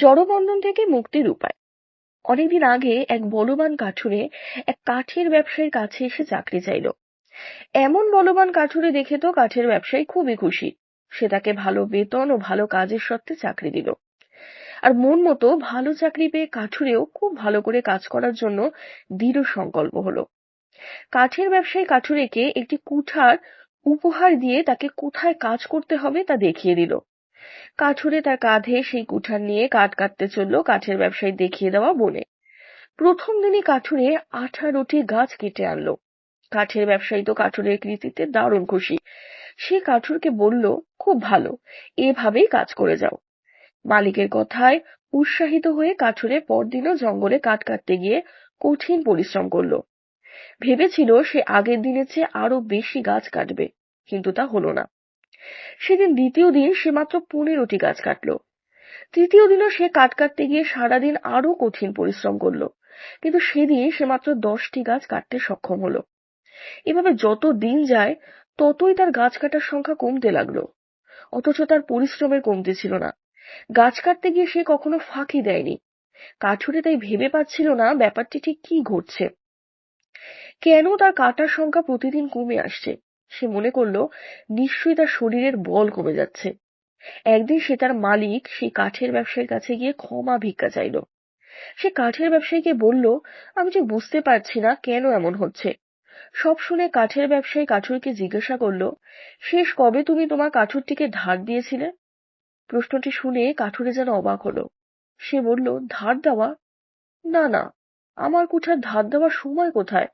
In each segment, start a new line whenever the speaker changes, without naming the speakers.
জড়বন্ধন থেকে মুক্তির উপায় অনেকদিন আগে এক বলবান কাঠুরে এক কাঠের ব্যবসায়ীর কাছে এসে চাকরি চাইল এমন বলবান কাঠুরে দেখে তো কাঠের ব্যবসায়ী খুবই খুশি সে তাকে ভালো বেতন ও ভালো কাজের সত্ত্বে চাকরি দিল আর মন মতো ভালো চাকরি পেয়ে কাঠুরেও খুব ভালো করে কাজ করার জন্য দৃঢ় সংকল্প হলো কাঠের ব্যবসায়ী কাঠুরেকে একটি কুঠার উপহার দিয়ে তাকে কোথায় কাজ করতে হবে তা দেখিয়ে দিল কাঠুরে তার কাঁধে সেই কুঠার নিয়ে কাঠ কাটতে চলল কাঠের ব্যবসায়ী দেখিয়ে দেওয়া বনে প্রথম দিনে কাঠুরে আঠারোটি গাছ কেটে আনলো কাঠের ব্যবসায়ী তো কাঠুরের কৃতিতে দারুণ খুশি সে কাঠুরকে বলল খুব ভালো এভাবেই কাজ করে যাও মালিকের কথায় উৎসাহিত হয়ে কাঠুরে পরদিনও জঙ্গলে কাঠ কাটতে গিয়ে কঠিন পরিশ্রম করলো ভেবেছিল সে আগের দিনের চেয়ে আরো বেশি গাছ কাটবে কিন্তু তা হলো না সেদিন দ্বিতীয় দিন সে মাত্র পনেরোটি গাছ কাটল তৃতীয় দিনও সে কাট কাটতে গিয়ে সারাদিন আরো কঠিন পরিশ্রম করলো কিন্তু সেদিন সে মাত্র দশটি গাছ কাটতে সক্ষম হলো এভাবে যত দিন যায় ততই তার গাছ কাটার সংখ্যা কমতে লাগলো অথচ তার পরিশ্রমের কমতে ছিল না গাছ কাটতে গিয়ে সে কখনো ফাঁকি দেয়নি কাঠুরে তাই ভেবে পাচ্ছিল না ব্যাপারটি ঠিক কি ঘটছে কেন তার কাটার সংখ্যা প্রতিদিন কমে আসছে সে মনে করল নিশ্চয়ই তার শরীরের বল কমে যাচ্ছে একদিন সে তার মালিক সেই কাঠের ব্যবসায়ীর কাছে গিয়ে ক্ষমা ভিক্ষা চাইল সে কাঠের ব্যবসায়ীকে বলল আমি যে বুঝতে পারছি না কেন এমন হচ্ছে সব শুনে কাঠের ব্যবসায়ী কাঠুরকে জিজ্ঞাসা করল শেষ কবে তুমি তোমার কাঠুরটিকে ধার দিয়েছিলে প্রশ্নটি শুনে কাঠুরে যেন অবাক হলো সে বলল ধার দেওয়া না না আমার কুঠার ধার দেওয়ার সময় কোথায়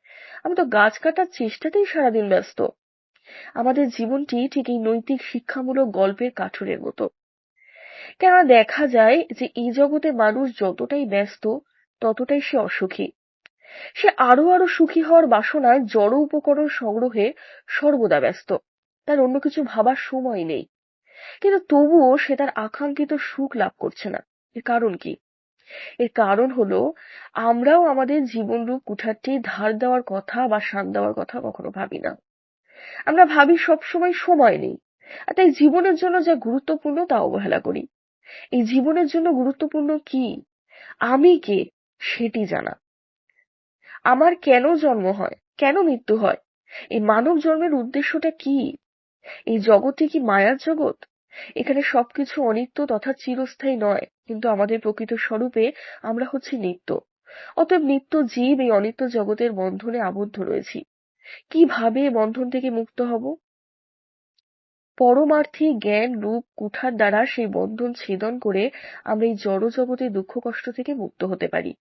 আমি তো গাছ কাটার চেষ্টাতেই সারাদিন ব্যস্ত আমাদের জীবনটি ঠিক এই নৈতিক শিক্ষামূলক গল্পের কাঠুরের মতো কেননা দেখা যায় যে এই জগতে মানুষ যতটাই ব্যস্ত ততটাই সে অসুখী সে আরো আরো সুখী হওয়ার বাসনায় জড় উপকরণ সংগ্রহে সর্বদা ব্যস্ত তার অন্য কিছু ভাবার সময় নেই কিন্তু তবুও সে তার আকাঙ্ক্ষিত সুখ লাভ করছে না এর কারণ কি এর কারণ হলো আমরাও আমাদের জীবনরূপ কুঠারটি ধার দেওয়ার কথা বা সান দেওয়ার কথা কখনো ভাবি না আমরা ভাবি সবসময় সময় নেই আর তাই জীবনের জন্য যা গুরুত্বপূর্ণ তা অবহেলা করি এই জীবনের জন্য গুরুত্বপূর্ণ কি আমি কে সেটি জানা আমার কেন জন্ম হয় কেন মৃত্যু হয় এই মানব জন্মের উদ্দেশ্যটা কি এই জগতে কি মায়ার জগৎ এখানে সবকিছু অনিত্য তথা চিরস্থায়ী নয় কিন্তু আমাদের প্রকৃত স্বরূপে আমরা হচ্ছি নিত্য অতএব নিত্য জীব এই অনিত্য জগতের বন্ধনে আবদ্ধ রয়েছি কিভাবে বন্ধন থেকে মুক্ত হব পরমার্থী জ্ঞান রূপ কুঠার দ্বারা সেই বন্ধন ছেদন করে আমরা এই জগতে দুঃখ কষ্ট থেকে মুক্ত হতে পারি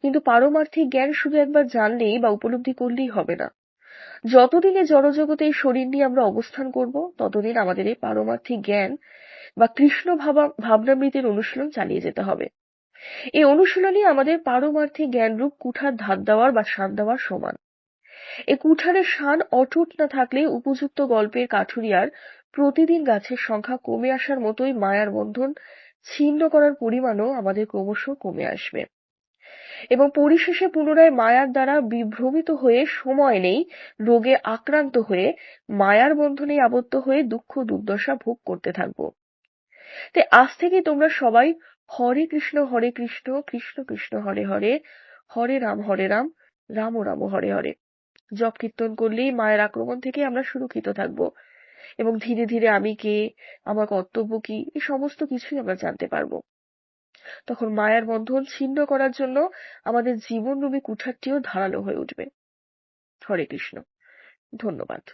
কিন্তু পারমার্থিক জ্ঞান শুধু একবার জানলেই বা উপলব্ধি করলেই হবে না যতদিন এই জগতে এই শরীর নিয়ে আমরা অবস্থান করব ততদিন আমাদের এই পারমার্থিক জ্ঞান বা কৃষ্ণ ভাবা ভাবনামৃতের অনুশীলন চালিয়ে যেতে হবে এই অনুশীলনই আমাদের পারমার্থিক জ্ঞানরূপ কুঠার ধার দেওয়ার বা সান দেওয়ার সমান এ কুঠারের শান অটুট না থাকলে উপযুক্ত গল্পের কাঠুরিয়ার প্রতিদিন গাছের সংখ্যা কমে আসার মতোই মায়ার বন্ধন ছিন্ন করার পরিমাণও আমাদের ক্রমশ কমে আসবে এবং পরিশেষে পুনরায় মায়ার দ্বারা বিভ্রমিত হয়ে সময় নেই রোগে আক্রান্ত হয়ে মায়ার বন্ধনে আবদ্ধ হয়ে দুঃখ দুর্দশা ভোগ করতে থাকব তে আজ থেকে তোমরা সবাই হরে কৃষ্ণ হরে কৃষ্ণ কৃষ্ণ কৃষ্ণ হরে হরে হরে রাম হরে রাম রাম রাম হরে হরে জপ কীর্তন করলেই মায়ের আক্রমণ থেকে আমরা সুরক্ষিত থাকব এবং ধীরে ধীরে আমি কে আমার কর্তব্য কি এই সমস্ত কিছুই আমরা জানতে পারবো তখন মায়ার বন্ধন ছিন্ন করার জন্য আমাদের জীবনরূপী কুঠারটিও ধারালো হয়ে উঠবে হরে কৃষ্ণ ধন্যবাদ